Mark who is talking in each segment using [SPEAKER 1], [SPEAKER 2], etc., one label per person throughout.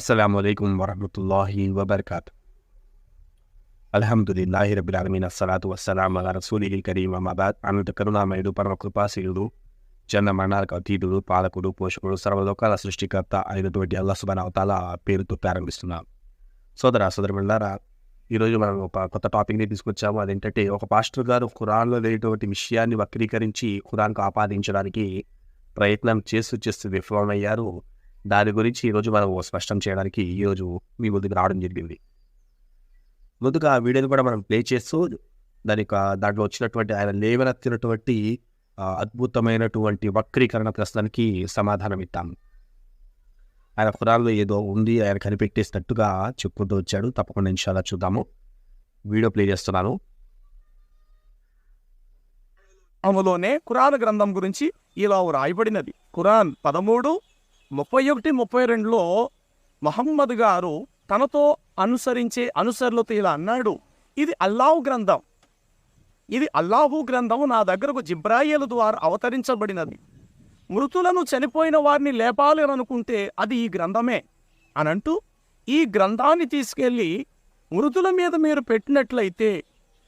[SPEAKER 1] అస్సలం అయికం వరహమతుల్లాహి వబర్కాత్ అల్హమ్దుల్లాహి రబిల్ అలమీన్ అస్సలాతు వస్సలాం అలా రసూలి కరీం అమాబాద్ అనంత కరుణామయుడు పరమ కృపాశీలుడు జన్న మరణాలకు అతీతుడు పాలకుడు పోషకుడు సర్వలోకాల సృష్టికర్త అయినటువంటి అల్లా సుబాన్ అవతాల పేరుతో ప్రారంభిస్తున్నాం సోదర సోదరులారా ఈరోజు మనం ఒక కొత్త టాపిక్ని తీసుకొచ్చాము అదేంటంటే ఒక పాస్టర్ గారు ఖురాన్లో లేనటువంటి విషయాన్ని వక్రీకరించి ఖురాన్కు ఆపాదించడానికి ప్రయత్నం చేస్తూ చేస్తూ విఫలమయ్యారు దాని గురించి ఈరోజు మనం స్పష్టం చేయడానికి ఈరోజు మీ ముందుకు రావడం జరిగింది. ముందుగా ఆ వీడియోని కూడా మనం ప్లే చేస్తూ దాని యొక్క దాంట్లో వచ్చినటువంటి ఆయన లేవనెత్తినటువంటి అద్భుతమైనటువంటి వక్రీకరణ ప్రశ్నకి సమాధానం ఇస్తాము ఆయన ఖురాన్లో ఏదో ఉంది ఆయన కనిపెట్టేసినట్టుగా చెప్పుకుంటూ వచ్చాడు. తప్పకుండా ఇన్షాల్లా చూద్దాము. వీడియో ప్లే చేస్తున్నాను.
[SPEAKER 2] అమలోనే ఖురాన్ గ్రంథం గురించి ఇలా వ్రాయబడినది ఖురాన్ పదమూడు ముప్పై ఒకటి ముప్పై రెండులో మహమ్మద్ గారు తనతో అనుసరించే అనుసరులతో ఇలా అన్నాడు ఇది అల్లాహు గ్రంథం. ఇది అల్లాహు గ్రంథం నా దగ్గరకు జిబ్రాయిల్ ద్వారా అవతరించబడినది. మృతులను చనిపోయిన వారిని లేపాలి అనుకుంటే అది ఈ గ్రంథమే. అనంటూ ఈ గ్రంథాన్ని తీసుకెళ్ళి మృతుల మీద మీరు పెట్టినట్లయితే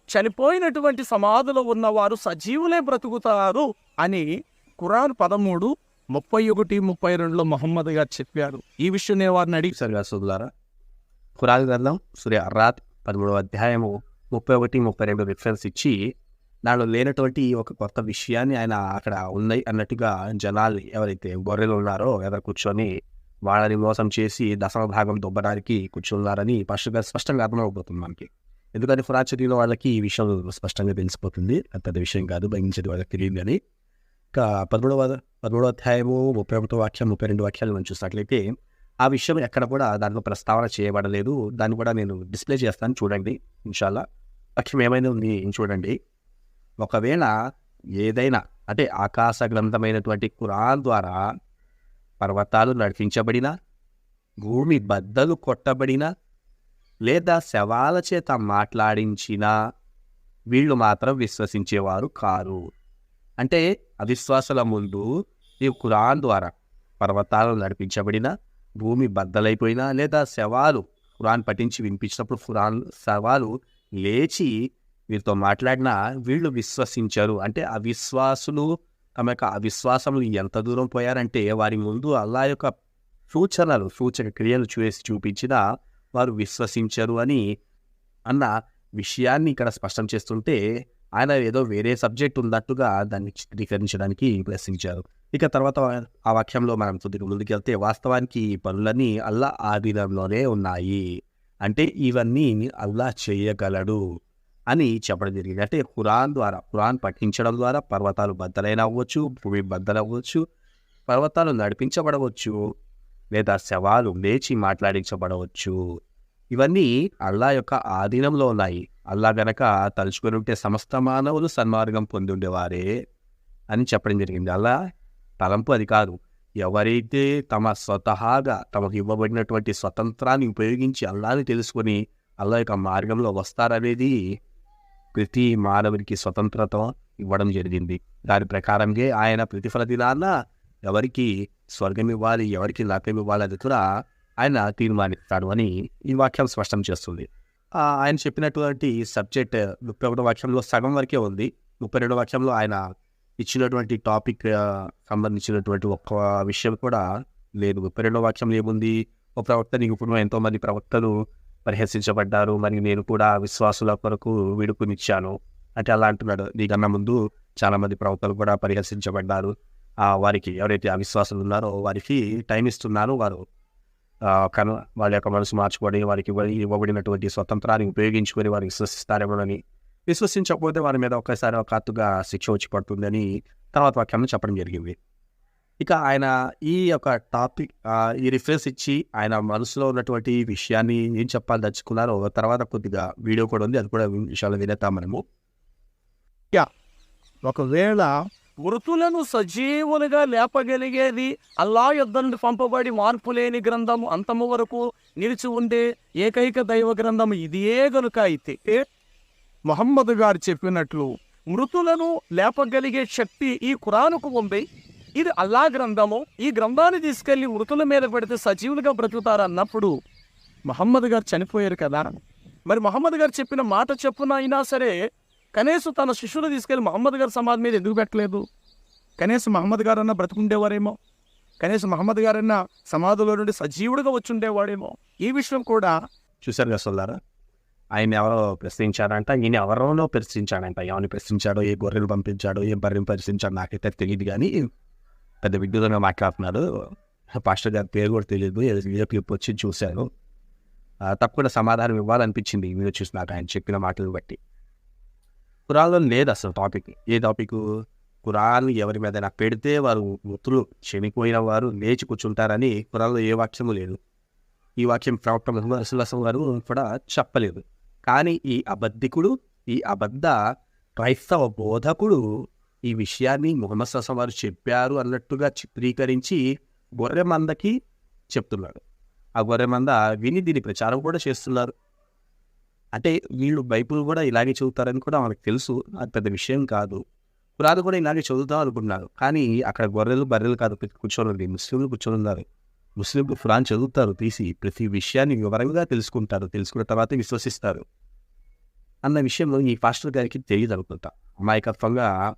[SPEAKER 2] చనిపోయినటువంటి సమాధిలో ఉన్నవారు సజీవులే బ్రతుకుతారు అని కురాన్ పదమూడు ముప్పై ఒకటి ముప్పై రెండులో మహమ్మద్ గారు చెప్పారు. ఈ విషయం నేను వారిని అడిగి
[SPEAKER 1] సరిగా సోదరులారా ఖురాన్ గ్రంథం సూర్య అర్రాత్ పదమూడవ అధ్యాయము ముప్పై ఒకటి ముప్పై రెండు రిఫరెన్స్ ఇచ్చి దానిలో లేనటువంటి ఒక కొత్త విషయాన్ని ఆయన అక్కడ ఉన్నాయి అన్నట్టుగా జనాలు ఎవరైతే గొర్రెలు ఉన్నారో ఎవరు కూర్చొని వాళ్ళని మోసం చేసి దశమ భాగం దొబ్బడానికి కూర్చున్నారని స్పష్టంగా స్పష్టంగా అర్థమవుతుంది మనకి. ఎందుకంటే ఖురాన్ వాళ్ళకి ఈ విషయం స్పష్టంగా తెలిసిపోతుంది. పెద్ద విషయం కాదు భయించేది వాళ్ళకి తెలియదు కానీ పదమూడవ పదమూడవ అధ్యాయము ముప్పై ఒకటో వాక్యం ముప్పై రెండు వాక్యాలు మనం చూసినట్లయితే ఆ విషయం ఎక్కడ కూడా దాంట్లో ప్రస్తావన చేయబడలేదు. దాన్ని కూడా నేను డిస్ప్లే చేస్తాను. చూడండి. ఇన్షాల్లా. పక్షం ఏమైనా ఉంది? చూడండి. ఒకవేళ ఏదైనా అంటే ఆకాశ గ్రంథమైనటువంటి కురాన్ ద్వారా పర్వతాలు నడిపించబడినా భూమి బద్దలు కొట్టబడినా లేదా శవాల చేత మాట్లాడించినా వీళ్ళు మాత్రం విశ్వసించేవారు కారు. అంటే అవిశ్వాసుల ముందు ఈ ఖురాన్ ద్వారా పర్వతాలను నడిపించబడిన భూమి బద్దలైపోయినా లేదా శవాలు ఖురాన్ పఠించి వినిపించినప్పుడు ఖురాన్ శవాలు లేచి వీరితో మాట్లాడినా వీళ్ళు విశ్వసించరు. అంటే అవిశ్వాసులు తమ యొక్క అవిశ్వాసములు ఎంత దూరం పోయారంటే వారి ముందు అల్లా యొక్క సూచనలు సూచక క్రియలు చూసి చూపించినా వారు విశ్వసించరు అని అన్న విషయాన్ని ఇక్కడ స్పష్టం చేస్తుంటే ఆయన ఏదో వేరే సబ్జెక్ట్ ఉన్నట్టుగా దాన్ని చిత్రీకరించడానికి ప్రశ్నించారు ఇక తర్వాత ఆ వాక్యంలో మనం కొద్దిగా ముందుకెళ్తే వాస్తవానికి ఈ పనులన్నీ అల్లా ఆధీనంలోనే ఉన్నాయి. అంటే ఇవన్నీ అల్లా చేయగలడు అని చెప్పడం జరిగింది. అంటే ఖురాన్ ద్వారా ఖురాన్ పఠించడం ద్వారా పర్వతాలు బద్దలైన అవ్వచ్చు భూమి బద్దలవ్వచ్చు పర్వతాలు నడిపించబడవచ్చు లేదా శవాలు లేచి మాట్లాడించబడవచ్చు. ఇవన్నీ అల్లా యొక్క ఆధీనంలో ఉన్నాయి. అల్లా గనక తలుచుకొని ఉంటే సమస్త మానవులు సన్మార్గం పొంది ఉండేవారే అని చెప్పడం జరిగింది. అల్లా తలంపు అది కాదు. ఎవరైతే తమ స్వతహాగా తమకు ఇవ్వబడినటువంటి స్వతంత్రాన్ని ఉపయోగించి అల్లాని తెలుసుకొని అల్లా యొక్క మార్గంలో వస్తారనేది ప్రతి మానవునికి స్వతంత్రత ఇవ్వడం జరిగింది. దాని ప్రకారంగా ఆయన ప్రతిఫల దినాన ఎవరికి స్వర్గం ఇవ్వాలి ఎవరికి నరకం ఇవ్వాలి అది కూడా ఆయన తీర్మానిస్తాడు అని ఈ వాక్యం స్పష్టం చేస్తుంది. ఆయన చెప్పినటువంటి సబ్జెక్ట్ ముప్పై ఒకటో వాక్యంలో సగం వరకే ఉంది. ముప్పై రెండో వాక్యంలో ఆయన ఇచ్చినటువంటి టాపిక్ సంబంధించినటువంటి ఒక్క విషయం కూడా లేదు. ముప్పై రెండో వాక్యంలో ఏముంది? ఒక ప్రవక్త నీకు ఇప్పుడు ఎంతోమంది ప్రవక్తలు పరిహసించబడ్డారు. మరి నేను కూడా విశ్వాసుల కొరకు విడుపునిచ్చాను అంటే అలా అంటున్నాడు. నీకన్నా ముందు చాలామంది ప్రవక్తలు కూడా పరిహసించబడ్డారు. వారికి ఎవరైతే అవిశ్వాసులు ఉన్నారో వారికి టైం ఇస్తున్నారు వారు. కను వాళ్ళ యొక్క మనసు మార్చుకొని వారికి ఇవ్వబడినటువంటి స్వతంత్రాన్ని ఉపయోగించుకొని వారికి విశ్వసిస్తారేమోనని విశ్వసించకపోతే వారి మీద ఒక్కసారి ఒక అత్తుగా శిక్ష వచ్చి పడుతుందని తర్వాత వాక్యంలో చెప్పడం జరిగింది. ఇక ఆయన ఈ యొక్క టాపిక్ ఈ రిఫరెన్స్ ఇచ్చి ఆయన మనసులో ఉన్నటువంటి విషయాన్ని ఏం చెప్పాలి దచ్చుకున్నారో తర్వాత కొద్దిగా వీడియో కూడా ఉంది అది కూడా విషయాలు వినేద్దాం మనము.
[SPEAKER 2] ఒకవేళ మృతులను సజీవులుగా లేపగలిగేది అల్లా యుద్ధ నుండి పంపబడి మార్పు లేని గ్రంథము అంతము వరకు నిలిచి ఉండే ఏకైక దైవ గ్రంథం ఇదే గనుక అయితే మొహమ్మద్ గారు చెప్పినట్లు మృతులను లేపగలిగే శక్తి ఈ ఖురానుకు ఉంది. ఇది అల్లా గ్రంథము. ఈ గ్రంథాన్ని తీసుకెళ్ళి మృతుల మీద పెడితే సజీవులుగా బ్రతుకుతారు అన్నప్పుడు మహమ్మద్ గారు చనిపోయారు కదా. మరి మహమ్మద్ గారు చెప్పిన మాట చెప్పున అయినా సరే కనీసం తన శిష్యులు తీసుకెళ్ళి మహమ్మద్ గారి సమాధి మీద ఎందుకు పెట్టలేదు? కనీసం మహమ్మద్ గారన్నా బ్రతుకుండేవారేమో? కనీసం మహమ్మద్ గారన్నా సమాధిలో నుండి సజీవుడిగా వచ్చుండేవాడేమో? ఈ విషయం కూడా
[SPEAKER 1] చూశారు కదా ఆయన ఎవరో ప్రశ్నించారంట ఈయన ఎవరోనో ప్రశ్నించాడంట. ఎవరిని ప్రశ్నించాడో ఏ గొర్రెలు పంపించాడో ఏ బర్రెలు ప్రశ్నించాడో నాకైతే తెలియదు కానీ పెద్ద విద్యుత్గా మాట్లాడుతున్నాడు. పాస్టర్ గారి పేరు కూడా తెలియదు ఏదో క్లిప్ వచ్చి చూశాను. తప్పకుండా సమాధానం ఇవ్వాలనిపించింది. మీరు చూసినాక చూసి నాకు ఆయన చెప్పిన మాటలు బట్టి. కురాన్లో లేదు అసలు టాపిక్. ఏ టాపిక్? కురాన్ ఎవరి మీద పెడితే వారు మృతులు చనిపోయిన వారు లేచి కూర్చుంటారని కురాన్లో ఏ వాక్యము లేదు. ఈ వాక్యం ప్రవక్త ముహమ్మద్ రసూలుల్లాహ్ వారు కూడా చెప్పలేదు. కానీ ఈ అబద్ధికుడు ఈ అబద్ధ క్రైస్తవ బోధకుడు ఈ విషయాన్ని మొహమ్మద్ ససం వారు చెప్పారు అన్నట్టుగా చిత్రీకరించి గొర్రె మందకి చెప్తున్నాడు ఆ గొర్రె మంద విని దీని ప్రచారం కూడా చేస్తున్నారు. అంటే వీళ్ళు బైబుల్ కూడా ఇలాగే చదువుతారని కూడా మనకు తెలుసు. అది పెద్ద విషయం కాదు. కురాలు కూడా ఇలాగే చదువుతాం అనుకున్నారు. కానీ అక్కడ గొర్రెలు బర్రెలు కాదు. కూర్చొని ఉంది ముస్లింలు కూర్చొని ఉన్నారు. ముస్లింలు ఖురాన్ చదువుతారు తీసి ప్రతి విషయాన్ని వివరంగా తెలుసుకుంటారు. తెలుసుకున్న తర్వాత విశ్వసిస్తారు. అన్న విషయంలో ఈ పాస్టర్ గారికి తెలియదు అనుకుంటా. అమాయకత్వంగా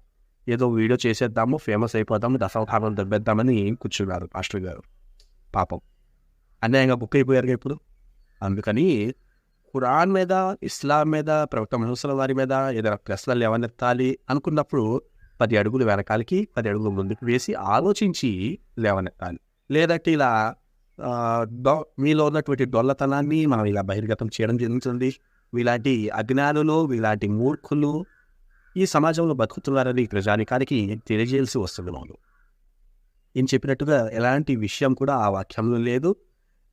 [SPEAKER 1] ఏదో వీడియో చేసేద్దాము ఫేమస్ అయిపోదాము దశావతారం దెబ్బేద్దామని కూర్చున్నారు పాస్టర్ గారు. పాపం. అన్యాయంగా బుక్ అయిపోయారు ఇప్పుడు. అందుకని ఖురాన్ మీద ఇస్లాం మీద ప్రవక్త మహసల వారి మీద ఏదైనా ప్రశ్నలు లేవనెత్తాలి అనుకున్నప్పుడు పది అడుగులు వెనకాలకి పది అడుగులు ముందుకు వేసి ఆలోచించి లేవనెత్తాలి. లేదంటే ఇలా మీలో ఉన్నటువంటి డొల్లతనాన్ని మనం ఇలా బహిర్గతం చేయడం జరుగుతుంది. వీలాంటి అజ్ఞానులు వీలాంటి మూర్ఖులు ఈ సమాజంలో బతుకుతున్నారని ప్రజానికానికి తెలియజేయాల్సి వస్తుంది మనం ఈయన చెప్పినట్టుగా ఎలాంటి విషయం కూడా ఆ వాక్యంలో లేదు.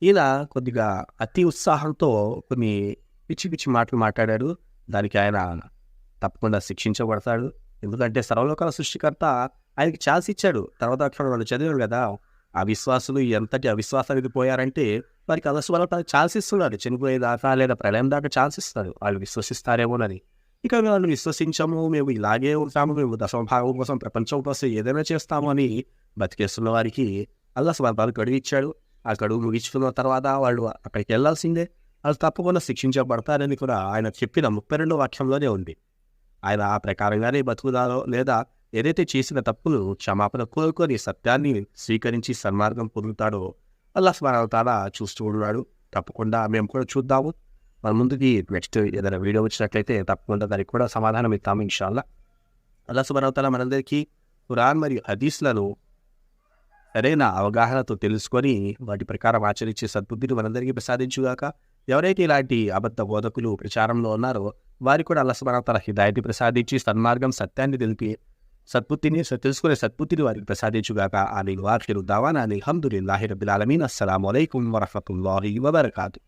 [SPEAKER 1] ఇలా కొద్దిగా అతి ఉత్సాహంతో కొన్ని పిచ్చి పిచ్చి మాటలు మాట్లాడాడు దానికి ఆయన తప్పకుండా శిక్షించబడతాడు. ఎందుకంటే సర్వలోకాల సృష్టికర్త ఆయనకి ఛాన్స్ ఇచ్చాడు. తర్వాత అక్కడ వాళ్ళు చదివారు కదా అవిశ్వాసులు ఎంతటి అవిశ్వాసానికి పోయారంటే వారికి అలస్వరం ఛాన్స్ ఇస్తున్నాడు చనిపోయేదాకా లేదా ప్రళయం దాకా ఛాన్స్ ఇస్తాడు వాళ్ళు విశ్వసిస్తారేమోనని. ఇక వాళ్ళు విశ్వసించము. మేము ఇలాగే ఉంటాము. మేము దశమభాగం కోసం ప్రపంచం కోసం ఏదైనా చేస్తాము అని బతికేస్తున్న వారికి అల్లా స్వర్గాలు గడువు ఇచ్చాడు ఆ గడువు ముగించుకున్న తర్వాత వాళ్ళు అక్కడికి వెళ్ళాల్సిందే వాళ్ళు తప్పకుండా శిక్షించబడతారని కూడా ఆయన చెప్పిన ముప్పై రెండో వాక్యంలోనే ఉంది. ఆయన ఆ ప్రకారంగానే బతుకుదారో లేదా ఏదైతే చేసిన తప్పులు క్షమాపణ కోరుకొని సత్యాన్ని స్వీకరించి సన్మార్గం పొందుతాడో అల్లా స్మరణతారా చూస్తూ ఉన్నాడు. తప్పకుండా మేము కూడా చూద్దాము. మన ముందుకి నెక్స్ట్ ఏదైనా వీడియో వచ్చినట్లయితే తప్పకుండా దానికి కూడా సమాధానం ఇస్తాము ఇన్షాల్లా అల్లా స్మరణతారా మనందరికీ ఖురాన్ మరియు హదీస్లను సరైన అవగాహనతో తెలుసుకొని వాటి ప్రకారం ఆచరించే సద్బుద్ధిని మనందరికీ ప్రసాదించుగాక. ఎవరైతే ఇలాంటి అబద్ధ బోధకులు ప్రచారంలో ఉన్నారో వారికి కూడా అల్లసమనతల హిదాయతి ప్రసాదించి సన్మార్గం సత్యాన్ని తెలిపి సద్బుద్ధిని తెలుసుకునే సద్బుద్ధిని వారికి ప్రసాదించుగాక. అని వాకిరు దావానా అల్హమ్దులిల్లాహి రబ్బిల్ ఆలమీన్. అస్సలాము అలైకుం వరహతుల్లాహి వబర్కాతు.